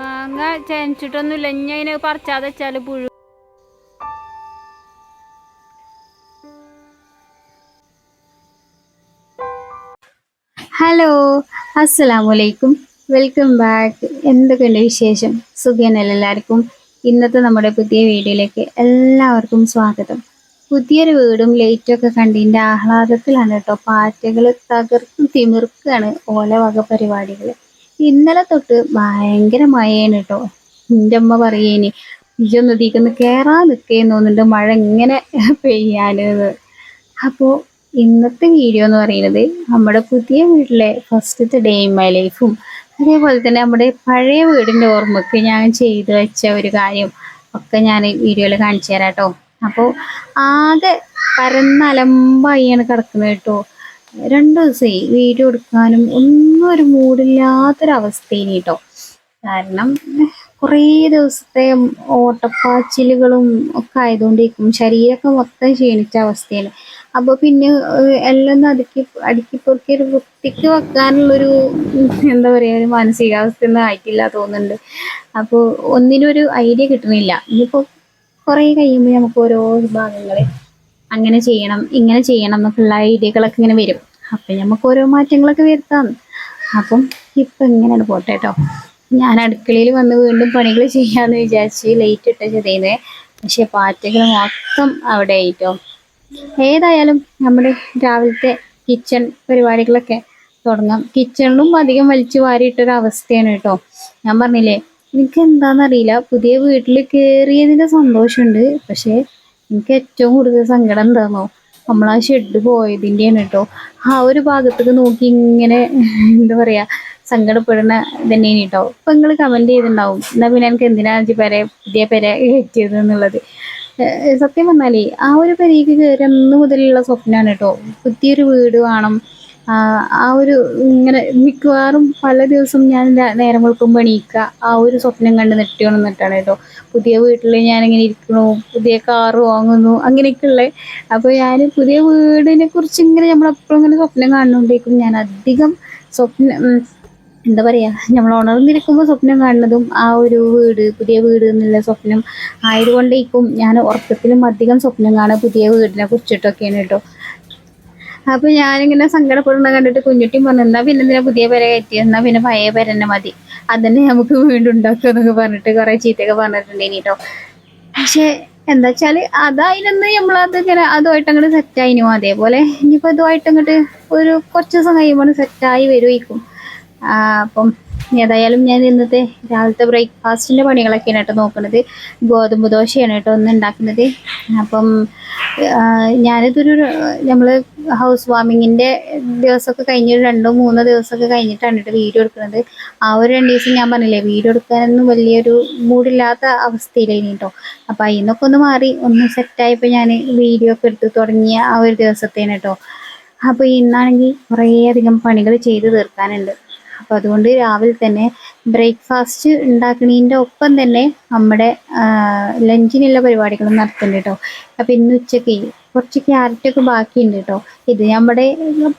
മാങ്ങ ചെനച്ചിട്ടൊന്നുമില്ല. ഇനി അതിനെ പറിച്ചാതെ വെച്ചാൽ പുഴു ഹലോ അസ്സലാമലൈക്കും വെൽക്കം ബാക്ക്. എന്തൊക്കെയുണ്ട് വിശേഷം? സുഖനല്ല എല്ലാവർക്കും? ഇന്നത്തെ നമ്മുടെ പുതിയ വീഡിയോയിലേക്ക് എല്ലാവർക്കും സ്വാഗതം. പുതിയൊരു വീടും ലൈറ്റും ഒക്കെ കണ്ടിന്റെ ആഹ്ലാദത്തിലാണ് കേട്ടോ. പാറ്റകൾ തകർത്ത് തിമിർക്കാണ് ഓല വക പരിപാടികൾ ഇന്നലെ തൊട്ട് ഭയങ്കര മഴയാണ് കേട്ടോ എന്റെ അമ്മ പറയേനി ഇജൊന്ന് തീക്കൊന്ന് കയറാൻ നിൽക്കേന്ന് തോന്നുന്നുണ്ട് മഴ ഇങ്ങനെ പെയ്യാനെന്ന് അപ്പോൾ ഇന്നത്തെ വീഡിയോ എന്ന് പറയുന്നത് നമ്മുടെ പുതിയ വീട്ടിലെ ഫസ്റ്റത്തെ ഡേ ഇൻ മൈ ലൈഫും അതേപോലെ തന്നെ നമ്മുടെ പഴയ വീടിന്റെ ഓർമ്മയ്ക്ക് ഞാൻ ചെയ്തു വെച്ച ഒരു കാര്യം ഒക്കെ ഞാൻ വീഡിയോയിൽ കാണിച്ചു തരാം കേട്ടോ അപ്പോൾ ആകെ പരന്നലമ്പായിയാണ് കിടക്കുന്നത് കേട്ടോ രണ്ടു ദിവസമായി വീഡിയോ എടുക്കാനും ഒന്നും ഒരു മൂടില്ലാത്തൊരവസ്ഥയിൽ കേട്ടോ കാരണം കുറേ ദിവസത്തെ ഓട്ടപ്പാച്ചിലുകളും ഒക്കെ ആയതുകൊണ്ടിരിക്കും ശരീരമൊക്കെ മൊത്തം ക്ഷീണിച്ച അവസ്ഥയാണ്. അപ്പോൾ പിന്നെ എല്ലാം അടുക്കി പൊറുക്കി ഒരു വൃത്തിക്ക് വെക്കാനുള്ളൊരു എന്താ പറയുക ഒരു മാനസികാവസ്ഥ ഒന്നും ആയിട്ടില്ല തോന്നുന്നുണ്ട്. അപ്പോൾ ഒന്നിനൊരു ഐഡിയ കിട്ടുന്നില്ല ഇനിയിപ്പോൾ കുറേ കഴിയുമ്പോൾ നമുക്ക് ഓരോ ഭാഗങ്ങൾ അങ്ങനെ ചെയ്യണം ഇങ്ങനെ ചെയ്യണം എന്നൊക്കെയുള്ള ഐഡിയകളൊക്കെ ഇങ്ങനെ വരും. അപ്പം നമുക്ക് ഓരോ മാറ്റങ്ങളൊക്കെ വരുത്താം. അപ്പം ഇപ്പം ഇങ്ങനെയാണ് പോട്ടെ കേട്ടോ ഞാൻ അടുക്കളയിൽ വന്ന് വീണ്ടും പണികൾ ചെയ്യാമെന്ന് വിചാരിച്ച് ലൈറ്റ് ഇട്ട ചെയ്തേ പക്ഷേ പാറ്റകൾ മൊത്തം അവിടെ ആയിട്ടോ ഏതായാലും നമ്മുടെ രാവിലത്തെ കിച്ചൺ പരിപാടികളൊക്കെ തുടങ്ങാം. കിച്ചണിലും അധികം വലിച്ചു വാരിയിട്ടൊരു അവസ്ഥയാണ് കേട്ടോ ഞാൻ പറഞ്ഞില്ലേ എനിക്ക് എന്താണെന്നറിയില്ല പുതിയ വീട്ടിൽ കയറിയതിന്റെ സന്തോഷമുണ്ട്. പക്ഷേ എനിക്ക് ഏറ്റവും കൂടുതൽ സങ്കടം എന്താണെന്നോ നമ്മൾ ആ ഷെഡ് പോയതിന്റെയാണ് കേട്ടോ ആ ഒരു ഭാഗത്തേക്ക് നോക്കി ഇങ്ങനെ എന്താ പറയാ സങ്കടപ്പെടുന്ന തന്നെയാണ് കേട്ടോ ഇപ്പൊ നിങ്ങൾ കമന്റ് ചെയ്തിട്ടുണ്ടാവും. എന്നാ പിന്നെ എനിക്ക് എന്തിനാ ഇജ്ജ് പെര പുതിയ പെര കയറ്റിയത് എന്നുള്ളത്? സത്യം വന്നാലേ ആ ഒരു പെരയ്ക്ക് കയറി അന്ന് മുതലുള്ള സ്വപ്നമാണ് കേട്ടോ. പുതിയൊരു വീട് വേണം. ആ ഒരു ഇങ്ങനെ മിക്കവാറും പല ദിവസം ഞാൻ നേരം വെളുക്കുമ്പോൾ എണീക്കുക ആ ഒരു സ്വപ്നം കണ്ട് നെട്ടി ഉണർന്നിട്ടാണ് കേട്ടോ. പുതിയ വീട്ടിൽ ഞാൻ ഞാനിങ്ങനെ ഇരിക്കണു. പുതിയ കാറ് വാങ്ങുന്നു. അങ്ങനെയൊക്കെയുള്ള. അപ്പോൾ ഞാൻ പുതിയ വീടിനെ കുറിച്ച് ഇങ്ങനെ നമ്മളെപ്പോഴും ഇങ്ങനെ സ്വപ്നം കാണുന്നുണ്ടേക്കും ഞാൻ അധികം സ്വപ്നം എന്താ പറയാ നമ്മൾ ഉണർന്നിരിക്കുമ്പോൾ സ്വപ്നം കാണുന്നതും ആ ഒരു വീട് പുതിയ വീട് എന്നുള്ള സ്വപ്നം ആയതുകൊണ്ടേക്കും ഞാൻ ഉറക്കത്തിലും അധികം സ്വപ്നം കാണുക പുതിയ വീടിനെ കുറിച്ചിട്ടൊക്കെയാണ് കേട്ടോ. അപ്പൊ ഞാനിങ്ങനെ സങ്കടപ്പെടുന്ന കണ്ടിട്ട് കുഞ്ഞുട്ടിയും പറഞ്ഞു എന്നാ പിന്നെ എന്തിനാ പുതിയ പെര കയറ്റി എന്നാ പിന്നെ പഴയ പെര തന്നെ മതി. അതന്നെ നമുക്ക് വീണ്ടും ഉണ്ടാക്കുക എന്നൊക്കെ പറഞ്ഞിട്ട് കുറെ ചീത്തയൊക്കെ പറഞ്ഞിട്ടുണ്ട് കേട്ടോ പക്ഷെ എന്താ വെച്ചാൽ അതായിരുന്നു നമ്മളത് ഇങ്ങനെ അതുമായിട്ട് അങ്ങോട്ട് സെറ്റായിനു അതേപോലെ ഇനിയിപ്പോ അതുമായിട്ട് അങ്ങോട്ട് ഒരു കുറച്ച് ദിവസം കഴിയുമ്പോൾ സെറ്റായി വരുമായിരിക്കും അപ്പം ഏതായാലും ഞാൻ ഇന്നത്തെ രാവിലത്തെ ബ്രേക്ക്ഫാസ്റ്റിന്റെ പണികളൊക്കെയാണ് കേട്ടോ നോക്കുന്നത് ഗോതമ്പ് ദോശയാണ് കേട്ടോ ഒന്ന് ഉണ്ടാക്കുന്നത്. അപ്പം ഞാനിതൊരു നമ്മൾ ഹൗസ് വാമിങ്ങിന്റെ ദിവസമൊക്കെ കഴിഞ്ഞ് രണ്ടോ മൂന്നോ ദിവസമൊക്കെ കഴിഞ്ഞിട്ടാണ് കേട്ടോ വീഡിയോ എടുക്കുന്നത്. ആ ഒരു രണ്ട് ദിവസം ഞാൻ പറഞ്ഞില്ലേ വീഡിയോ എടുക്കാനൊന്നും വലിയൊരു മൂടില്ലാത്ത അവസ്ഥയിലായിരുന്നു കേട്ടോ. അപ്പം അതിൽ നിന്നൊക്കെ ഒന്ന് മാറി ഒന്ന് സെറ്റായപ്പോൾ ഞാൻ വീഡിയോ ഒക്കെ എടുത്ത് തുടങ്ങിയ ആ ഒരു ദിവസത്തേന് കേട്ടോ. അപ്പോൾ ഇന്നാണെങ്കിൽ കുറേയധികം പണികൾ ചെയ്ത് തീർക്കാനുണ്ട്. അപ്പോൾ അതുകൊണ്ട് രാവിലെ തന്നെ ബ്രേക്ക്ഫാസ്റ്റ് ഉണ്ടാക്കുന്നതിന്റെ ഒപ്പം തന്നെ നമ്മുടെ ലഞ്ചിനുള്ള പരിപാടികളും നടത്തുന്നുണ്ട് കേട്ടോ അപ്പോൾ ഇന്ന് ഉച്ചയ്ക്ക് കുറച്ച് ക്യാരറ്റൊക്കെ ബാക്കിയുണ്ട് കേട്ടോ ഇത് നമ്മുടെ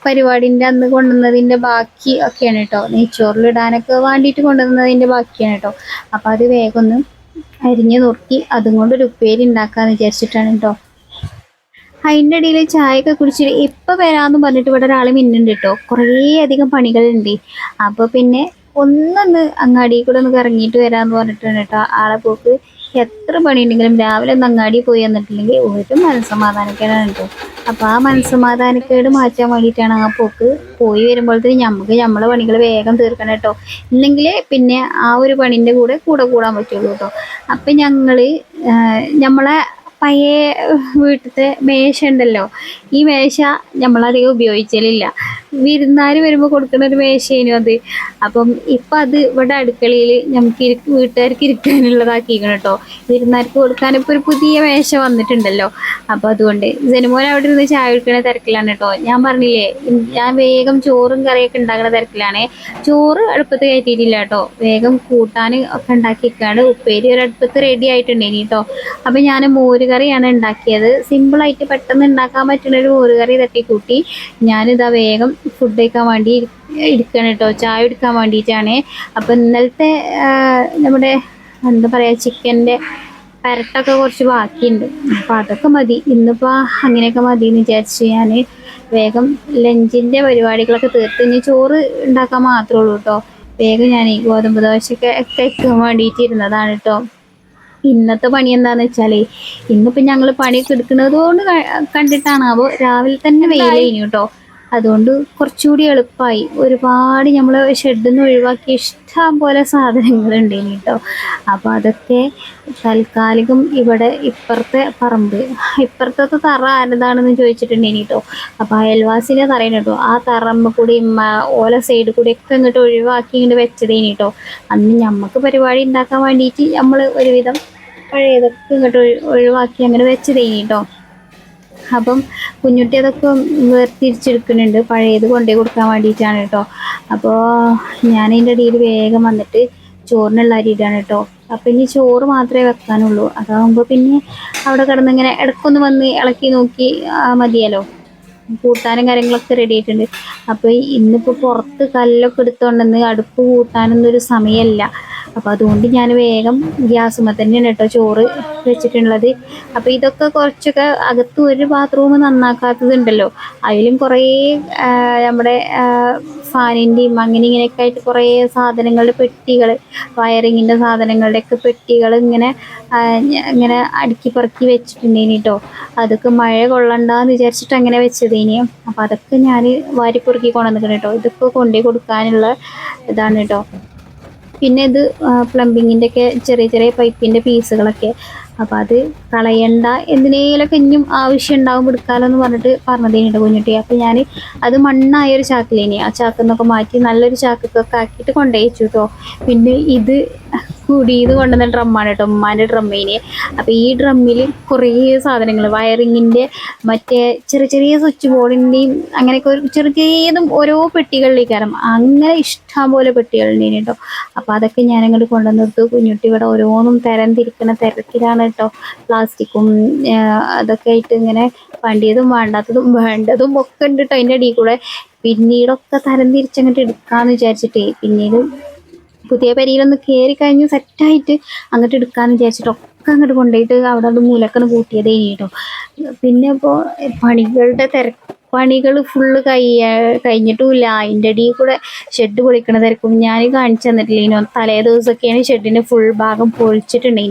പരിപാടിന്റെ അന്ന് കൊണ്ടുവന്നതിന്റെ ബാക്കി ഒക്കെയാണ് കേട്ടോ നെയ്ച്ചോറിലിടാനൊക്കെ വേണ്ടിയിട്ട് കൊണ്ടുവന്നതിന്റെ ബാക്കിയാണ് കേട്ടോ അപ്പോൾ അത് വേഗം ഒന്ന് അരിഞ്ഞ് നുറുക്കി അതും കൊണ്ട് ഒരു ഉപ്പേരി ഉണ്ടാക്കാമെന്ന് വിചാരിച്ചിട്ടാണ് കേട്ടോ അതിന്റെ ഇടയിൽ ചായയൊക്കെ കുടിച്ചിട്ട് ഇപ്പം വരാമെന്ന് പറഞ്ഞിട്ട് ഇവിടെ ഒരാൾ മിന്നുണ്ട് കേട്ടോ. കുറേ അധികം പണികളുണ്ട്. അപ്പോൾ പിന്നെ ഒന്നൊന്ന് അങ്ങാടി കൂടെ ഒന്ന് കറങ്ങിയിട്ട് വരാമെന്ന് പറഞ്ഞിട്ടുണ്ട് കേട്ടോ. ആളെ പോക്ക് എത്ര പണിയുണ്ടെങ്കിലും രാവിലെ ഒന്ന് അങ്ങാടി പോയി വന്നിട്ടില്ലെങ്കിൽ ഒരു മനസ്സമാധാനക്കേടാണ് കേട്ടോ. അപ്പോൾ ആ മനസ്സമാധാനക്കേട് മാറ്റാൻ വേണ്ടിയിട്ടാണ് ആ പോക്ക് പോയി വരുമ്പോഴത്തേന് നമുക്ക് നമ്മളെ പണികൾ വേഗം തീർക്കണം കേട്ടോ. ഇല്ലെങ്കിൽ പിന്നെ ആ ഒരു പണിന്റെ കൂടെ കൂടെ കൂടാൻ പറ്റുള്ളൂ കേട്ടോ. അപ്പം ഞങ്ങൾ നമ്മളെ പഴയ വീട്ടിലത്തെ മേശ ഉണ്ടല്ലോ ഈ മേശ നമ്മളധികം ഉപയോഗിച്ചലില്ല വിരുന്നാർ വരുമ്പോൾ കൊടുക്കുന്ന ഒരു മേശേനു അത്. അപ്പം ഇപ്പം അത് ഇവിടെ അടുക്കളയിൽ നമുക്ക് വീട്ടുകാർക്ക് ഇരിക്കാനുള്ളതാക്കിയിരിക്കണം കേട്ടോ വിരുന്നാർക്ക് കൊടുക്കാൻ ഇപ്പോൾ ഒരു പുതിയ മേശ വന്നിട്ടുണ്ടല്ലോ. അപ്പം അതുകൊണ്ട് ജനുമോൻ അവിടെ ഇരുന്ന് ചായ കുടിക്കുന്ന തിരക്കിലാണ് കേട്ടോ ഞാൻ പറഞ്ഞില്ലേ ഞാൻ വേഗം ചോറും കറിയൊക്കെ ഉണ്ടാക്കുന്ന തിരക്കിലാണ്. ചോറ് അടുപ്പത്ത് കയറ്റിയിട്ടില്ല കേട്ടോ വേഗം കൂട്ടാൻ ഒക്കെ ഉണ്ടാക്കിക്കാണ്. ഉപ്പേരി ഒരു അടുപ്പത്ത് റെഡി ആയിട്ടുണ്ട് ഇനി കേട്ടോ അപ്പം ഞാൻ മോര് കറിയാണ് ഉണ്ടാക്കിയത്. സിമ്പിളായിട്ട് പെട്ടെന്ന് ഉണ്ടാക്കാൻ പറ്റുന്ന ഒരു മോര് കറി തട്ടി കൂട്ടി ഞാനിതാ വേഗം ഫുഡ് കഴിക്കാൻ വേണ്ടി ഇരിക്കണം കേട്ടോ. ചായ എടുക്കാൻ വേണ്ടിയിട്ടാണ്. അപ്പം ഇന്നലത്തെ നമ്മുടെ എന്താ പറയുക ചിക്കന്റെ പരട്ടൊക്കെ കുറച്ച് ബാക്കിയുണ്ട്. അപ്പം അതൊക്കെ മതി. ഇന്നിപ്പോൾ അങ്ങനെയൊക്കെ മതി എന്ന് വിചാരിച്ച് ഞാൻ വേഗം ലഞ്ചിന്റെ പരിപാടികളൊക്കെ തീർത്ത് ഇനി ചോറ് ഉണ്ടാക്കാൻ മാത്രമേ ഉള്ളൂ കേട്ടോ. വേഗം ഞാൻ ഈ ഗോതമ്പ് ദോശയൊക്കെ കഴിക്കാൻ വേണ്ടിയിട്ട് ഇരുന്നതാണ് കേട്ടോ. ഇന്നത്തെ പണി എന്താണെന്ന് വെച്ചാൽ ഇന്നിപ്പോ ഞങ്ങൾ പണിയൊക്കെ എടുക്കുന്നത് കൊണ്ട് കണ്ടിട്ടാണ് അപ്പോൾ രാവിലെ തന്നെ വെയിലേനു കേട്ടോ. അതുകൊണ്ട് കുറച്ചുകൂടി എളുപ്പമായി ഒരുപാട് നമ്മൾ ഷെഡിൽ നിന്ന് ഒഴിവാക്കി ഇഷ്ടം പോലെ സാധനങ്ങൾ ഇനി കേട്ടോ അപ്പോൾ അതൊക്കെ താൽക്കാലികം ഇവിടെ ഇപ്പുറത്തെ പറമ്പ് ഇപ്പുറത്തെ തറ ആരതാണെന്ന് ചോദിച്ചിട്ടുണ്ടേനി കേട്ടോ അപ്പോൾ അയൽവാസിനെ തറയാണ് കേട്ടോ ആ തറമ്മ കൂടി ഓല സൈഡ് കൂടി ഒക്കെ ഇങ്ങോട്ട് ഒഴിവാക്കി ഇങ്ങോട്ട് വെച്ചതേനി കേട്ടോ അന്ന് നമുക്ക് പരിപാടി ഉണ്ടാക്കാൻ വേണ്ടിയിട്ട് നമ്മൾ ഒരുവിധം പഴയതൊക്കെ ഇങ്ങോട്ട് ഒഴി- ഒഴിവാക്കി അങ്ങനെ വെച്ചത് ഇനി കേട്ടോ അപ്പം കുഞ്ഞുട്ടി അതൊക്കെ വേർതിരിച്ചെടുക്കുന്നുണ്ട് പഴയത് കൊണ്ടേ കൊടുക്കാൻ വേണ്ടിയിട്ടാണ് കേട്ടോ. അപ്പോൾ ഞാൻ അതിന്റെ ഇടയിൽ വേഗം വന്നിട്ട് ചോറിനുള്ള അരി ഇടാണ് കേട്ടോ. അപ്പം ഇനി ചോറ് മാത്രമേ വെക്കാനുള്ളൂ. അതാകുമ്പോൾ പിന്നെ അവിടെ കിടന്നിങ്ങനെ ഇടയ്ക്കൊന്ന് വന്ന് ഇളക്കി നോക്കി മതിയല്ലോ. കൂട്ടാനും കാര്യങ്ങളൊക്കെ റെഡി ആയിട്ടുണ്ട്. അപ്പോൾ ഇന്നിപ്പോൾ പുറത്ത് കല്ലൊക്കെ എടുത്തോണ്ടെന്ന് അടുപ്പ് കൂട്ടാനൊന്നും ഒരു സമയമല്ല അപ്പോൾ അതുകൊണ്ട് ഞാൻ വേഗം ഗ്യാസുമ്മ തന്നെയാണ് കേട്ടോ ചോറ് വെച്ചിട്ടുള്ളത്. അപ്പോൾ ഇതൊക്കെ കുറച്ചൊക്കെ അകത്ത് ഒരു ബാത്റൂം നന്നാക്കാത്തതുണ്ടല്ലോ. അതിലും കുറേ നമ്മുടെ ഫാനിന്റെയും അങ്ങനെ ഇങ്ങനെയൊക്കെ ആയിട്ട് കുറേ സാധനങ്ങളുടെ പെട്ടികൾ വയറിങ്ങിന്റെ സാധനങ്ങളുടെയൊക്കെ പെട്ടികൾ ഇങ്ങനെ ഇങ്ങനെ അടുക്കി പെറുക്കി വെച്ചിട്ടുണ്ടേനി കേട്ടോ അതൊക്കെ മഴ കൊള്ളണ്ടെന്ന് വിചാരിച്ചിട്ട് അങ്ങനെ വെച്ചതേനി. അപ്പോൾ അതൊക്കെ ഞാൻ വാരിപ്പെറുക്കി കൊണ്ടുവന്നിട്ടുണ്ട് കേട്ടോ ഇതൊക്കെ കൊണ്ടുപോയി കൊടുക്കാനുള്ള ഇതാണ് കേട്ടോ പിന്നെ ഇത് പ്ലംബിങ്ങിന്റെ ഒക്കെ ചെറിയ ചെറിയ പൈപ്പിന്റെ പീസുകളൊക്കെ അപ്പോൾ അത് കളയണ്ട. എന്തിനേലൊക്കെ ഇനിയും ആവശ്യം ഉണ്ടാവും എടുക്കാലോ എന്ന് പറഞ്ഞിട്ട് പറഞ്ഞതേനി കേട്ടോ കുഞ്ഞുട്ടി അപ്പോൾ ഞാൻ അത് മണ്ണായ ഒരു ചാക്കിലേനി. ആ ചാക്കിൽ നിന്നൊക്കെ മാറ്റി നല്ലൊരു ചാക്കൊക്കെ ആക്കിയിട്ട് കൊണ്ടുപോയി വെച്ചു കേട്ടോ പിന്നെ ഇത് കുടിയത് കൊണ്ടുവന്ന ഡ്രമ്മാണ് കേട്ടോ ഉമ്മാന്റെ ഡ്രമ്മിന് അപ്പോൾ ഈ ഡ്രമ്മിൽ കുറേ സാധനങ്ങൾ വയറിങ്ങിന്റെ മറ്റേ ചെറിയ ചെറിയ സ്വിച്ച് ബോർഡിന്റെയും അങ്ങനെയൊക്കെ ചെറിയ ചെറിയതും ഓരോ പെട്ടികളിലേക്കാരം അങ്ങനെ ഇഷ്ടം പോലെ പെട്ടികളുണ്ടേന് കേട്ടോ. അപ്പോൾ അതൊക്കെ ഞാൻ അങ്ങോട്ട് കൊണ്ടുവന്നിട്ട് കുഞ്ഞുട്ടി ഇവിടെ ഓരോന്നും തരം തിരിക്കണ തിരക്കിലാണ് കേട്ടോ. പ്ലാസ്റ്റിക്കും അതൊക്കെ ആയിട്ട് ഇങ്ങനെ വേണ്ടിയതും വേണ്ടാത്തതും വേണ്ടതും ഒക്കെ ഉണ്ട് കേട്ടോ അതിന്റെ അടിയിൽ കൂടെ പിന്നീടൊക്കെ തരം തിരിച്ചങ്ങോട്ട് എടുക്കാമെന്ന് വിചാരിച്ചിട്ടേ. പിന്നീട് പുതിയ പെരിയിലൊന്ന് കയറി കഴിഞ്ഞ് സെറ്റായിട്ട് അങ്ങോട്ട് എടുക്കാന്ന് വിചാരിച്ചിട്ട് ഒക്കെ അങ്ങോട്ട് കൊണ്ടുപോയിട്ട് അവിടെ അത് മൂലക്കണ് കൂട്ടിയതേ കേട്ടോ പിന്നെ ഇപ്പോൾ പണികളുടെ തിരക്ക് പണികൾ ഫുള്ള് കയ്യ കഴിഞ്ഞിട്ടുമില്ല. അതിന്റെ അടിയിൽ കൂടെ ഷെഡ് പൊളിക്കണ തിരക്കും ഞാൻ കാണിച്ചു തന്നിട്ടില്ല ഇനി തലേ ദിവസമൊക്കെയാണ് ഷെഡിന്റെ ഫുൾ ഭാഗം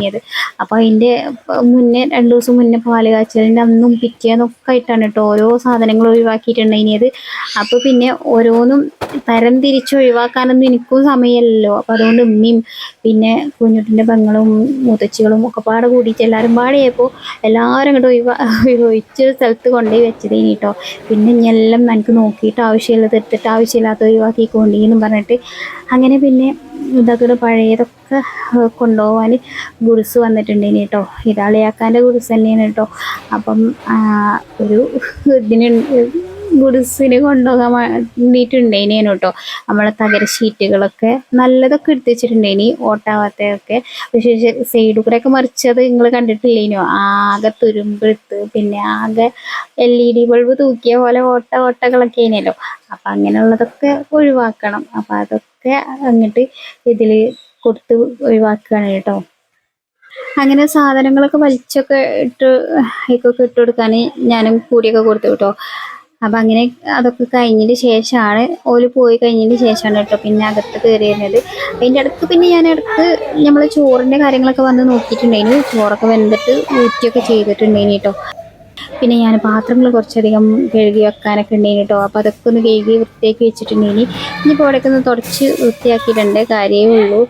അത് അപ്പോൾ അതിന്റെ മുന്നേ രണ്ട് ദിവസം മുന്നേ പാൽ കാച്ചലിന്റെ അന്നും പിറ്റേന്നൊക്കെ ആയിട്ടാണ് കേട്ടോ ഓരോ സാധനങ്ങൾ അത് അപ്പോൾ പിന്നെ ഓരോന്നും തരം തിരിച്ച് ഒഴിവാക്കാനൊന്നും എനിക്കും സമയമല്ലല്ലോ. അപ്പോൾ അതുകൊണ്ട് ഉമ്മയും പിന്നെ കുഞ്ഞുട്ടിന്റെ പെങ്ങളും മുത്തച്ചികളും ഒക്കെ പാടെ കൂടിയിട്ട് എല്ലാവരും പാടെയായപ്പോൾ എല്ലാവരും അങ്ങോട്ട് ഒഴിവാ ഒഴിച്ചൊരു സ്ഥലത്ത് കൊണ്ടുപോയി വെച്ചതേനി കേട്ടോ. പിന്നെ ഇനി എല്ലാം എനിക്ക് നോക്കിയിട്ട് ആവശ്യമുള്ളത് എടുത്തിട്ട് ആവശ്യമില്ലാത്ത ഒഴിവാക്കിക്കൊണ്ടീന്നും പറഞ്ഞിട്ട് അങ്ങനെ പിന്നെ ഇതൊക്കെ പഴയതൊക്കെ കൊണ്ടുപോകാൻ ഗുഡ്സ് വന്നിട്ടുണ്ടേനി കേട്ടോ ഇതാളിയാക്കാന്റെ ഗുഡ്സ് തന്നെയാണ് കേട്ടോ അപ്പം ഒരു ഇതിന് ഗുഡ്സിന് കൊണ്ടുപോകാൻ വേണ്ടിയിട്ടുണ്ടേനി കേട്ടോ നമ്മളെ തകര ഷീറ്റുകളൊക്കെ നല്ലതൊക്കെ എടുത്ത് വെച്ചിട്ടുണ്ടേനി ഓട്ടാവാത്തതൊക്കെ. പക്ഷേ സൈഡ് കൂടെ ഒക്കെ മറിച്ചത് നിങ്ങൾ കണ്ടിട്ടില്ലേനോ? ആകെ തുരുമ്പെടുത്ത് പിന്നെ ആകെ എൽ ഇ ഡി ബൾബ് തൂക്കിയ പോലെ ഓട്ട ഓട്ടകളൊക്കെ ആയിനല്ലോ. അപ്പം അങ്ങനെയുള്ളതൊക്കെ ഒഴിവാക്കണം. അപ്പം അതൊക്കെ അങ്ങോട്ട് ഇതിൽ കൊടുത്ത് ഒഴിവാക്കുകയാണ് കേട്ടോ. അങ്ങനെ സാധനങ്ങളൊക്കെ വലിച്ചൊക്കെ ഇട്ട് ഇക്കൊക്കെ ഇട്ട് കൊടുക്കാൻ ഞാനും കൂടിയൊക്കെ കൊടുത്തു കേട്ടോ. അപ്പം അങ്ങനെ അതൊക്കെ കഴിഞ്ഞതിന് ശേഷമാണ് ഓൽ പോയി കഴിഞ്ഞതിന് ശേഷമാണ് കേട്ടോ പിന്നെ അകത്ത് കയറി വരുന്നത്. അതിന്റെ അടുത്ത് പിന്നെ ഞാൻ അടുത്ത് നമ്മൾ ചോറിന്റെ കാര്യങ്ങളൊക്കെ വന്ന് നോക്കിയിട്ടുണ്ടായിനു. ചോറൊക്കെ വെന്തിട്ട് ഊറ്റിയൊക്കെ ചെയ്തിട്ടുണ്ടായിന് കേട്ടോ. പിന്നെ ഞാൻ പാത്രങ്ങൾ കുറച്ചധികം കഴുകി വെക്കാനൊക്കെ ഉണ്ടായിന് കേട്ടോ. അപ്പോൾ അതൊക്കെ ഒന്ന് കഴുകി വൃത്തിയാക്കി വെച്ചിട്ടുണ്ടായിന്. ഇനിയിപ്പോൾ അവിടെയൊക്കെ ഒന്ന് തുടച്ച് വൃത്തിയാക്കിയിട്ടുണ്ട്. കാര്യമേ ഉള്ളൂ.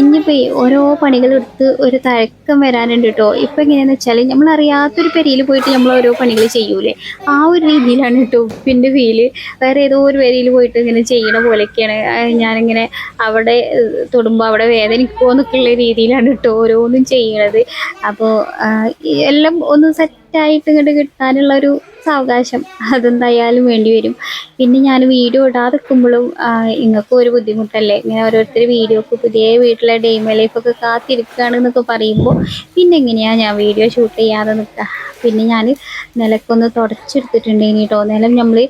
ഇനിയിപ്പോൾ ഓരോ പണികൾ എടുത്ത് ഒരു തഴക്കം വരാനുണ്ട് കേട്ടോ ഇപ്പം എങ്ങനെയാന്ന് വെച്ചാൽ നമ്മൾ അറിയാത്തൊരു പെരിയിൽ പോയിട്ട് നമ്മൾ ഓരോ പണികൾ ചെയ്യൂലേ? ആ ഒരു രീതിയിലാണ് കേട്ടോ ഉപ്പിന്റെ ഫീൽ. വേറെ ഏതോ ഒരു പെരിയിൽ പോയിട്ട് ഇങ്ങനെ ചെയ്യണ പോലെയൊക്കെയാണ്. ഞാനിങ്ങനെ അവിടെ തൊടുമ്പോൾ അവിടെ വേദനിക്കുമോ എന്നൊക്കെയുള്ള രീതിയിലാണ് കേട്ടോ ഓരോന്നും ചെയ്യണത്. അപ്പോൾ എല്ലാം ഒന്ന് സെറ്റ് സെറ്റായിട്ട് ഇങ്ങോട്ട് കിട്ടാനുള്ള ഒരു സാവകാശം അതെന്തായാലും വേണ്ടി വരും. പിന്നെ ഞാൻ വീഡിയോ ഇടാതെ നിൽക്കുമ്പോഴും ഇങ്ങൾക്കും ഒരു ബുദ്ധിമുട്ടല്ലേ? ഇങ്ങനെ ഓരോരുത്തർ വീഡിയോക്ക് പുതിയ വീട്ടിലെ ഡെയിമ ലൈഫൊക്കെ കാത്തിരിക്കുകയാണ് എന്നൊക്കെ പറയുമ്പോൾ പിന്നെ എങ്ങനെയാണ് ഞാൻ വീഡിയോ ഷൂട്ട് ചെയ്യാതെ നിൽക്കുക പിന്നെ ഞാൻ നിലക്കൊന്ന് തുടച്ചെടുത്തിട്ടുണ്ടേനി കേട്ടോ നിലം നമ്മൾ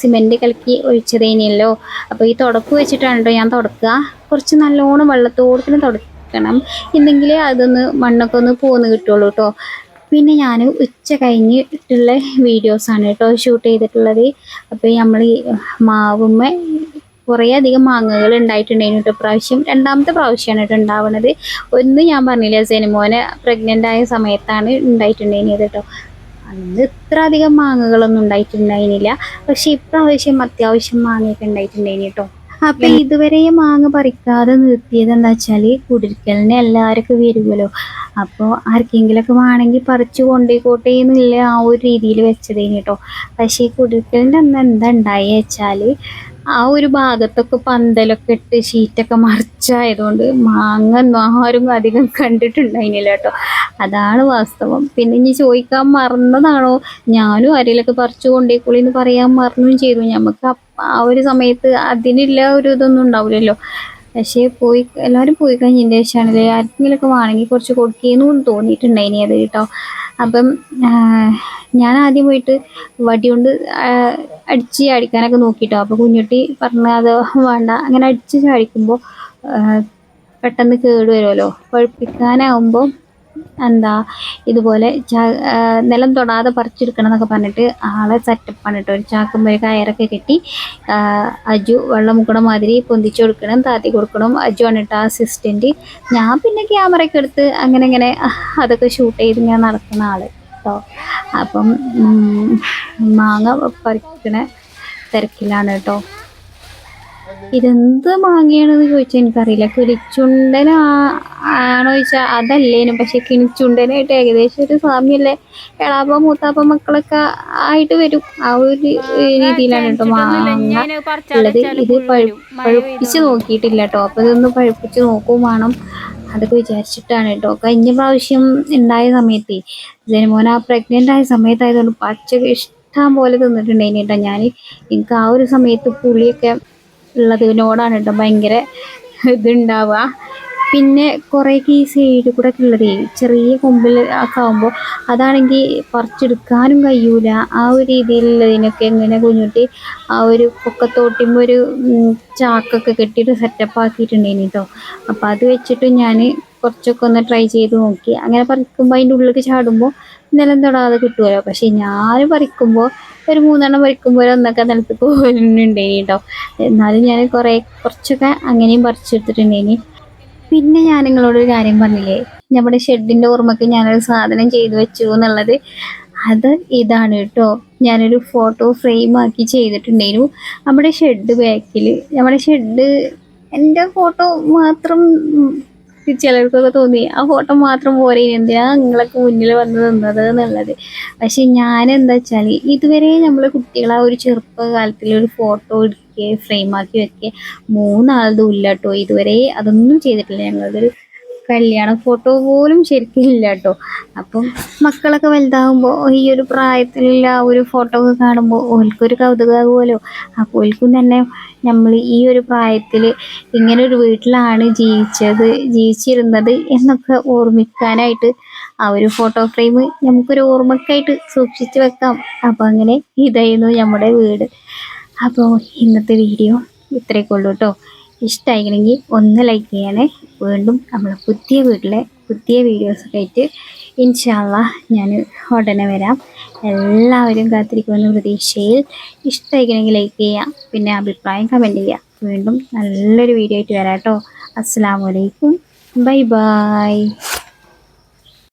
സിമെന്റ് കലക്കി ഒഴിച്ചതേനിയല്ലോ. അപ്പോൾ ഈ തുടപ്പ് വെച്ചിട്ടാണ് ഞാൻ തുടക്കുക. കുറച്ച് നല്ലോണം വെള്ളത്തോടത്തിന് തുടക്കണം. എന്നെങ്കിലേ അതൊന്ന് മണ്ണൊക്കെ ഒന്ന് പോന്ന് കിട്ടുള്ളൂ കേട്ടോ പിന്നെ ഞാൻ ഉച്ച കഴിഞ്ഞിട്ടുള്ള വീഡിയോസാണ് കേട്ടോ ഷൂട്ട് ചെയ്തിട്ടുള്ളത്. അപ്പോൾ നമ്മൾ മാവുമ്മ കുറേ അധികം മാങ്ങകൾ ഉണ്ടായിട്ടുണ്ടായിരുന്നു കേട്ടോ. പ്രാവശ്യം രണ്ടാമത്തെ പ്രാവശ്യമാണ് കേട്ടോ ഉണ്ടാവുന്നത് ഒന്ന് ഞാൻ പറഞ്ഞില്ല സെനിമോനെ പ്രഗ്നന്റ് ആയ സമയത്താണ് ഉണ്ടായിട്ടുണ്ടായിരുന്നത് കേട്ടോ. അന്ന് ഇത്ര അധികം മാങ്ങകളൊന്നും ഉണ്ടായിട്ടുണ്ടായിരുന്നില്ല. പക്ഷേ ഇപ്രാവശ്യം അത്യാവശ്യം മാങ്ങയൊക്കെ ഉണ്ടായിട്ടുണ്ടായിരുന്നു കേട്ടോ. അപ്പൊ ഇതുവരെ മാങ്ങ പറിക്കാതെ നിർത്തിയത് എന്താ വെച്ചാൽ കുടിരിക്കലിന് എല്ലാവർക്കും വരുമല്ലോ അപ്പോൾ ആർക്കെങ്കിലൊക്കെ വേണമെങ്കിൽ പറിച്ചു കൊണ്ടുപോയിക്കോട്ടെ എന്നുള്ള ആ ഒരു രീതിയിൽ വെച്ചതേനി കേട്ടോ പക്ഷേ ഈ കുടിരിക്കലിന്റെ അന്ന് എന്താ ഉണ്ടായി വെച്ചാൽ ആ ഒരു ഭാഗത്തൊക്കെ പന്തലൊക്കെ ഇട്ട് ഷീറ്റൊക്കെ മറിച്ചായതുകൊണ്ട് മാങ്ങ ആരും അധികം കണ്ടിട്ടുണ്ടായിരുന്നില്ല കേട്ടോ അതാണ് വാസ്തവം. പിന്നെ ഇനി ചോദിക്കാൻ മറന്നതാണോ? ഞാനും ആരെങ്കിലൊക്കെ പറിച്ചു കൊണ്ടേക്കുള്ളിന്ന് പറയാൻ മറന്നും ചെയ്തു. നമുക്ക് ആ ഒരു സമയത്ത് അതിനില്ല ഒരു ഇതൊന്നും ഉണ്ടാവില്ലല്ലോ. പക്ഷേ പോയി എല്ലാവരും പോയി കഴിഞ്ഞതിന്റെ ശേഷമാണല്ലേ ആർക്കെങ്കിലൊക്കെ വേണമെങ്കിൽ കുറച്ച് കൊടുക്കേന്ന് തോന്നിയിട്ടുണ്ടായിനി അത് കേട്ടോ. അപ്പം ഞാൻ ആദ്യം പോയിട്ട് വടി കൊണ്ട് അടിച്ച് അടിക്കാനൊക്കെ നോക്കിയിട്ടോ അപ്പോൾ കുഞ്ഞുട്ടി പറഞ്ഞ അത് വേണ്ട. അങ്ങനെ അടിച്ച് ചാടിക്കുമ്പോൾ പെട്ടെന്ന് കേട് വരുമല്ലോ. പഴുപ്പിക്കാനാവുമ്പോൾ എന്താ ഇതുപോലെ ആ, നിലം തൊടാതെ പറിച്ചെടുക്കണം എന്നൊക്കെ പറഞ്ഞിട്ട് ആളെ സെറ്റപ്പാണ് കേട്ടോ ഒരു ചാക്കും ഒരു കയറൊക്കെ കെട്ടി അജു വെള്ളം മുക്കണ മാതിരി പൊന്തിച്ചു കൊടുക്കണം താത്തി കൊടുക്കണം. അജു ആണ് കേട്ടോ അസിസ്റ്റന്റ് ഞാൻ പിന്നെ ക്യാമറയൊക്കെ എടുത്ത് അങ്ങനെ ഇങ്ങനെ അതൊക്കെ ഷൂട്ട് ചെയ്ത് ഞാൻ നടക്കുന്ന ആൾ കേട്ടോ അപ്പം മാങ്ങ പറിക്കണ തിരക്കിലാണ് കേട്ടോ ഇതെന്ത് മാങ്ങയാണെന്ന് ചോദിച്ചാൽ എനിക്കറിയില്ല. കിളിച്ചുണ്ടൻ ആണോ ചോദിച്ചാൽ അതല്ലേനും. പക്ഷെ കിണിച്ചുണ്ടനായിട്ട് ഏകദേശം ഒരു സാമ്യല്ലേ എളാപ്പ മൂത്താപ്പ മക്കളൊക്കെ ആയിട്ട് വരും. ആ ഒരു രീതിയിലാണ് കേട്ടോ മാങ്ങ ഉള്ളത്. ഇത് പഴു പഴുപ്പിച്ച് നോക്കിയിട്ടില്ല കേട്ടോ. അപ്പൊ ഇതൊന്ന് പഴുപ്പിച്ച് നോക്കും വേണം. അതൊക്കെ വിചാരിച്ചിട്ടാണ് കേട്ടോ. കഴിഞ്ഞ പ്രാവശ്യം ഉണ്ടായ സമയത്ത് ജനമോൻ ആ പ്രഗ്നന്റ് ആയ സമയത്തായതുകൊണ്ട് പച്ച ഇഷ്ടം പോലെ തിന്നിട്ടുണ്ടായിന് കേട്ടോ ഞാൻ എനിക്ക് ആ ഒരു സമയത്ത് പുളിയൊക്കെ ഉള്ളതിനോടാണ് കേട്ടോ ഭയങ്കര ഇതുണ്ടാവുക. പിന്നെ കുറേ ഈ സൈഡ് കൂടെ ഒക്കെ ഉള്ളത് ചെറിയ കൊമ്പിൽ ഒക്കെ ആകുമ്പോൾ അതാണെങ്കിൽ പറിച്ചെടുക്കാനും കഴിയൂല. ആ ഒരു രീതിയിലുള്ളതിനൊക്കെ എങ്ങനെ കുഞ്ഞുട്ടി ആ ഒരു പൊക്കത്തോട്ടിമ്പോൾ ഒരു ചാക്കൊക്കെ കെട്ടിയിട്ട് സെറ്റപ്പ് ആക്കിയിട്ടുണ്ടായിന് കേട്ടോ അപ്പോൾ അത് വെച്ചിട്ട് ഞാൻ കുറച്ചൊക്കെ ഒന്ന് ട്രൈ ചെയ്ത് നോക്കി. അങ്ങനെ പറിക്കുമ്പോൾ അതിന്റെ ഉള്ളിലേക്ക് ചാടുമ്പോൾ നിലം തൊടാതെ കിട്ടുമല്ലോ പക്ഷെ ഞാൻ പറിക്കുമ്പോൾ ഒരു മൂന്നെണ്ണം പറിക്കുമ്പോൾ ഒന്നൊക്കെ നിലത്ത് പോകുന്നുണ്ടേനി കേട്ടോ എന്നാലും ഞാൻ കുറേ കുറച്ചൊക്കെ അങ്ങനെയും പറിച്ചെടുത്തിട്ടുണ്ടേനി പിന്നെ ഞാൻ നിങ്ങളോടൊരു കാര്യം പറഞ്ഞില്ലേ? നമ്മുടെ ഷെഡിന്റെ ഓർമ്മക്ക് ഞാനൊരു സാധനം ചെയ്തു വെച്ചു എന്നുള്ളത്. അത് ഇതാണ് കേട്ടോ. ഞാനൊരു ഫോട്ടോ ഫ്രെയിം ആക്കി ചെയ്തിട്ടുണ്ടായിരുന്നു. നമ്മുടെ ഷെഡ് ബാക്കിൽ നമ്മുടെ ഷെഡ് എന്റെ ഫോട്ടോ മാത്രം ചിലർക്കൊക്കെ തോന്നി ആ ഫോട്ടോ മാത്രം പോരെ എന്തിനാ നിങ്ങളൊക്കെ മുന്നിൽ വന്ന് നിന്നത് എന്നുള്ളത്? പക്ഷെ ഞാൻ എന്താ വെച്ചാൽ ഇതുവരെ നമ്മൾ കുട്ടികളെ ഒരു ചെറുപ്പകാലത്തിൽ ഒരു ഫോട്ടോ എടുക്കുക ഫ്രെയിമാക്കി വെക്കുക മൂന്നാളതും ഇല്ല കേട്ടോ ഇതുവരെ അതൊന്നും ചെയ്തിട്ടില്ല ഞങ്ങളുടെ ഒരു കല്യാണ ഫോട്ടോ പോലും ശരിക്കും ഇല്ല കേട്ടോ അപ്പം മക്കളൊക്കെ വലുതാകുമ്പോൾ ഈ ഒരു പ്രായത്തിലുള്ള ഒരു ഫോട്ടോ ഒക്കെ കാണുമ്പോൾ ഓൽക്കൊരു കൗതുകമാകുമല്ലോ അപ്പോൾ ഓൽക്കും തന്നെ നമ്മൾ ഈ ഒരു പ്രായത്തിൽ ഇങ്ങനെ ഒരു വീട്ടിലാണ് ജീവിച്ചത് ജീവിച്ചിരുന്നത് എന്നൊക്കെ ഓർമ്മിക്കാനായിട്ട് ആ ഒരു ഫോട്ടോ ഫ്രെയിം നമുക്കൊരു ഓർമ്മക്കായിട്ട് സൂക്ഷിച്ച് വെക്കാം. അപ്പോൾ അങ്ങനെ ഇതായിരുന്നു നമ്മുടെ വീട്. അപ്പോൾ ഇന്നത്തെ വീഡിയോ ഇത്രയൊക്കെ ഉള്ളൂ കേട്ടോ ഇഷ്ടമായിക്കണമെങ്കിൽ ഒന്ന് ലൈക്ക് ചെയ്യണേ. വീണ്ടും നമ്മളെ പുതിയ വീട്ടിലെ പുതിയ വീഡിയോസൊക്കെ ആയിട്ട് ഇൻഷാല്ല ഞാൻ ഉടനെ വരാം. എല്ലാവരും കാത്തിരിക്കുമെന്ന പ്രതീക്ഷയിൽ ഇഷ്ടമായിക്കണമെങ്കിൽ ലൈക്ക് ചെയ്യാം. പിന്നെ അഭിപ്രായം കമന്റ് ചെയ്യാം. വീണ്ടും നല്ലൊരു വീഡിയോ ആയിട്ട് വരാം കേട്ടോ. അസ്സാം വലൈക്കും ബൈ ബൈ